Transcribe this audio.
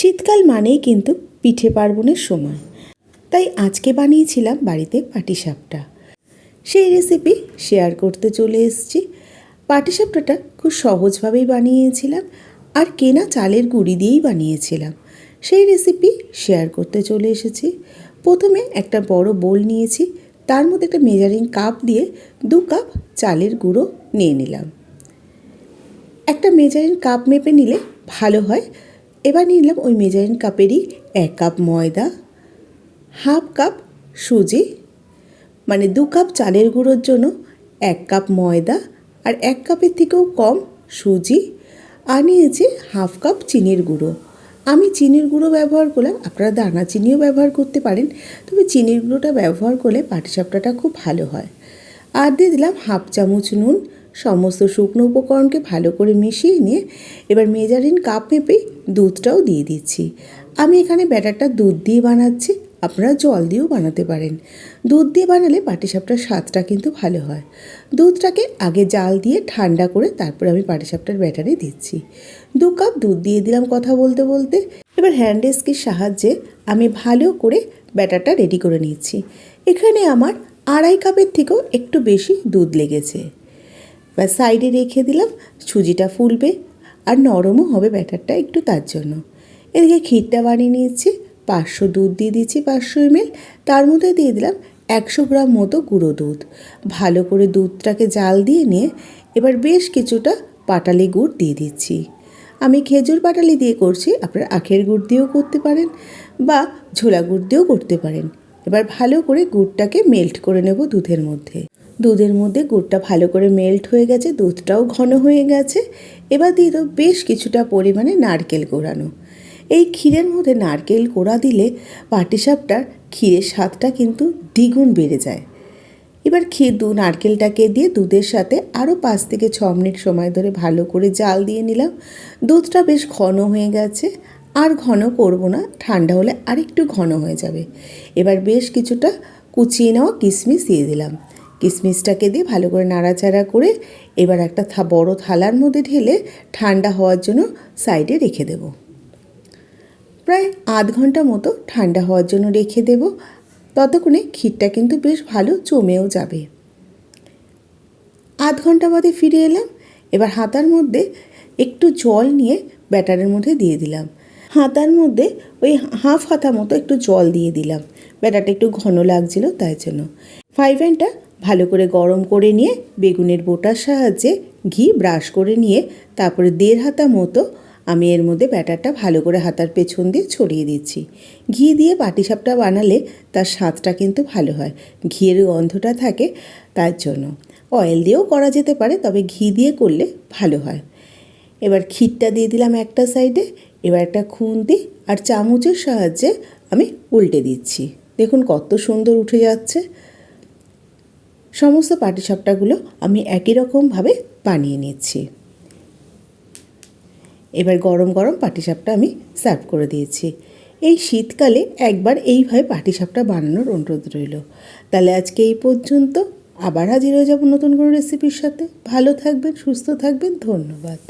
শীতকাল মানেই কিন্তু পিঠে পার্বণের সময়। তাই আজকে বানিয়েছিলাম বাড়িতে পাটিসাপটা। সেই রেসিপি শেয়ার করতে চলে এসেছি। পাটিসাপটাটা খুব সহজভাবেই বানিয়েছিলাম আর কেনা চালের গুঁড়ি দিয়েই বানিয়েছিলাম। সেই রেসিপি শেয়ার করতে চলে এসেছি। প্রথমে একটা বড় বোল নিয়েছি, তার মধ্যে একটা মেজারিং কাপ দিয়ে দু কাপ চালের গুঁড়ো নিয়ে নিলাম। একটা মেজারিং কাপ মেপে নিলে ভালো হয়। এবার নিলাম ওই মেজারিং কাপেরই এক কাপ ময়দা, হাফ কাপ সুজি মানে দু কাপ চালের গুঁড়োর জন্য এক কাপ ময়দা আর এক কাপের থেকেও কম সুজি আর নিয়েছি হাফ কাপ চিনির গুঁড়ো। আমি চিনির গুঁড়ো ব্যবহার করলাম, আপনারা দানা চিনিও ব্যবহার করতে পারেন, তবে চিনির গুঁড়োটা ব্যবহার করলে পাটিসাপটাটা খুব ভালো হয়। আর দিয়ে দিলাম হাফ চামচ নুন সমস্ত শুকনো উপকরণকে ভালো করে মিশিয়ে নিয়ে এবার মেজারিন কাপ মেপেই দুধটাও দিয়ে দিচ্ছি। আমি এখানে ব্যাটারটা দুধ দিয়ে বানাচ্ছি, আপনারা জল দিয়েও বানাতে পারেন। দুধ দিয়ে বানালে পাটিসাপটার স্বাদটা কিন্তু ভালো হয়। দুধটাকে আগে জাল দিয়ে ঠান্ডা করে তারপরে আমি পাটিসাপটার ব্যাটারে দিচ্ছি। দু কাপ দুধ দিয়ে দিলাম কথা বলতে বলতে। এবার হ্যান্ড ডেস্কির সাহায্যে আমি ভালো করে ব্যাটারটা রেডি করে নিচ্ছি। এখানে আমার আড়াই কাপের থেকেও একটু বেশি দুধ লেগেছে। বা সাইডে রেখে দিলাম, সুজিটা ফুলবে আর নরমও হবে ব্যাটারটা একটু তার জন্য। এদিকে ক্ষীরটা বানিয়ে নিয়েছি, পাঁচশো দুধ দিয়ে দিচ্ছি পাঁচশো এমএল তার মধ্যে দিয়ে দিলাম একশো গ্রাম মতো গুঁড়ো দুধ। ভালো করে দুধটাকে জাল দিয়ে নিয়ে এবার বেশ কিছুটা পাটালি গুড় দিয়ে দিচ্ছি। আমি খেজুর পাটালি দিয়ে করছি, আপনারা আখের গুড় দিয়েও করতে পারেন বা ঝোলা গুড় দিয়েও করতে পারেন। এবার ভালো করে গুড়টাকে মেল্ট করে নেব দুধের মধ্যে। দুধের মধ্যে গুড়টা ভালো করে মেল্ট হয়ে গেছে, দুধটাও ঘন হয়ে গেছে। এবার দিয়ে দেবো বেশ কিছুটা পরিমাণে নারকেল কোড়ানো এই ক্ষীরের মধ্যে নারকেল কোড়া দিলে পাটিসাপটার ক্ষীরের স্বাদটা কিন্তু দ্বিগুণ বেড়ে যায়। এবার ক্ষীর দু নারকেলটাকে দিয়ে দুধের সাথে আরও পাঁচ থেকে ছ মিনিট সময় ধরে ভালো করে জাল দিয়ে নিলাম। দুধটা বেশ ঘন হয়ে গেছে। আর ঘন করব না, ঠান্ডা হলে আরেকটু ঘন হয়ে যাবে। এবার বেশ কিছুটা কুচিয়ে নেওয়া কিশমিশ দিয়ে দিলাম। কিশমিশটাকে দিয়ে ভালো করে নাড়াচাড়া করে এবার একটা থা, বড় থালার মধ্যে ঢেলে ঠান্ডা হওয়ার জন্য সাইডে রেখে দেব। প্রায় আধ ঘণ্টা মতো ঠান্ডা হওয়ার জন্য রেখে দেব। ততক্ষণে ক্ষীরটা কিন্তু বেশ ভালো জমেও যাবে। আধ ঘণ্টা বাদে ফিরে এলাম। এবার হাতার মধ্যে একটু জল নিয়ে ব্যাটারের মধ্যে দিয়ে দিলাম। হাতার মধ্যে ওই হাফ হাতা মতো একটু জল দিয়ে দিলাম। ব্যাটারটা একটু ঘন লাগছিল তাই জন্য। ফ্রাই প্যানটা ভালো করে গরম করে নিয়ে বেগুনের বোটার সাহায্যে ঘি ব্রাশ করে নিয়ে তারপরে দেড় হাতা মতো আমি এর মধ্যে ব্যাটারটা ভালো করে হাতার পেছন দিয়ে ছড়িয়ে দিচ্ছি। ঘি দিয়ে পাটিসাপটা বানালে তার স্বাদটা কিন্তু ভালো হয়, ঘিয়ের গন্ধটা থাকে তার জন্য। অয়েল দিয়েও করা যেতে পারে, তবে ঘি দিয়ে করলে ভালো হয়। এবার ক্ষীরটা দিয়ে দিলাম একটা সাইডে, এবার একটা খুন্তি আর চামচের সাহায্যে আমি উল্টে দিচ্ছি। দেখুন কত সুন্দর উঠে যাচ্ছে। সমস্ত পাটিসাপটাগুলো আমি একই রকমভাবে বানিয়ে নিচ্ছি এবার গরম গরম পাটিসাপটা আমি সার্ভ করে দিয়েছি। এই শীতকালে একবার এইভাবে পাটিসাপটা বানানোর অনুরোধ রইল। তাহলে আজকে এই পর্যন্ত। আবার হাজির হয়ে যাব নতুন কোনো রেসিপির সাথে। ভালো থাকবেন, সুস্থ থাকবেন। ধন্যবাদ।